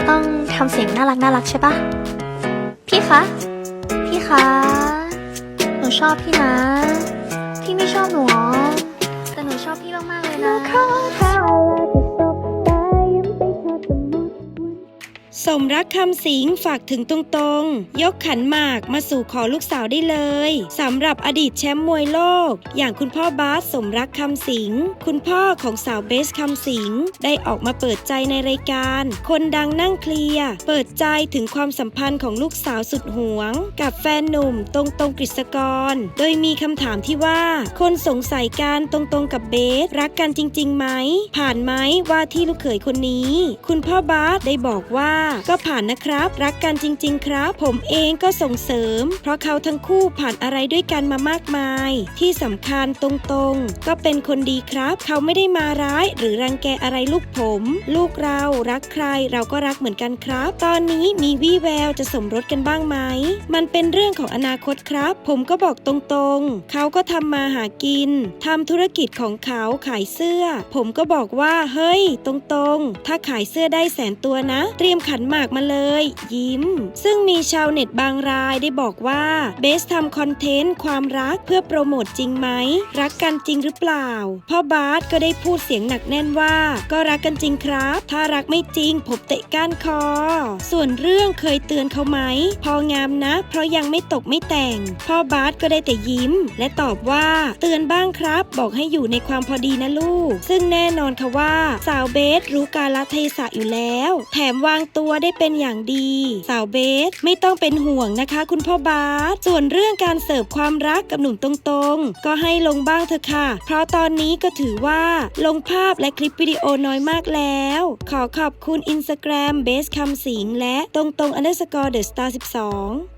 จะต้องทำเสียงน่ารักน่ารักใช่ปะพี่คะ พี่คะ หนูชอบพี่นะ พี่ไม่ชอบหนูแต่หนูชอบพี่มากๆเลยนะ สมรักคำสิงฝากถึงตรงๆ ยกขันหมากมาสู่ขอลูกสาวได้เลยสำหรับอดีตแชมป์มวยโลก อย่างคุณพ่อบาสสมรักคำสิงคุณพ่อของสาวเบสคำสิงได้ออกมาเปิดใจในรายการ คนดังนั่งเคลียร์เปิดใจถึงความสัมพันธ์ของลูกสาวสุดหวง กับแฟนหนุ่มตรงตรงๆกฤษกร โดยมีคำถามที่ว่า คนสงสัยการตรงตรงๆกับเบส รักกันจริงๆไหมผ่านไหมว่าที่ลูกเขยคนนี้ คุณพ่อบาสได้บอกว่าก็ผ่านนะครับ รักกันจริง ๆ ครับ ผมเองก็ส่งเสริม เพราะเขาทั้งคู่ผ่านอะไรด้วยกันมามากมาย ที่สำคัญตรงๆ ก็เป็นคนดีครับ เขาไม่ได้มาร้าย หรือรังแกอะไรลูกผม ลูกเรารักใครเราก็รักเหมือนกันครับ ตอนนี้มีวี่แววจะสมรสกันบ้างไหม มันเป็นเรื่องของอนาคตครับ ผมก็บอกตรงๆ เขาก็ทำมาหากินทำธุรกิจของเขาขายเสื้อ ผมก็บอกว่าเฮ้ย ตรงๆ ถ้าขายเสื้อได้แสนตัวนะ เตรียมขันหมากมาเลย ยิ้ม ซึ่งมีชาวเน็ตบางรายได้บอกว่าเบสทำคอนเทนต์ความรักเพื่อโปรโมทจริงไหม รักกันจริงหรือเปล่า พ่อบาสก็ได้พูดเสียงหนักแน่นว่า ก็รักกันจริงครับ ถ้ารักไม่จริงผมเตะก้านคอ ส่วนเรื่องเคยเตือนเขาไหม พองามนะ เพราะยังไม่ตกไม่แต่ง พ่อบาสก็ได้แต่ยิ้ม และตอบว่าเตือนบ้างครับ บอกให้อยู่ในความพอดีนะลูก ซึ่งแน่นอนค่ะว่า สาวเบสรู้กาลเทศะอยู่แล้ว แถมวางตัวตัวได้เป็นอย่างดี สาวเบสไม่ต้องเป็นห่วงนะคะ คุณพ่อบาสส่วนเรื่องการเสิร์ฟความรักกับหนุ่มตรงๆ ก็ให้ลงบ้างเถอะค่ะ เพราะตอนนี้ก็ถือว่าลงภาพและคลิปวิดีโอน้อยมากแล้ว ขอขอบคุณอินสตาแกรมเบสคำสิงและตรงตรงอันเดอร์สกอร์เดอะสตาร์12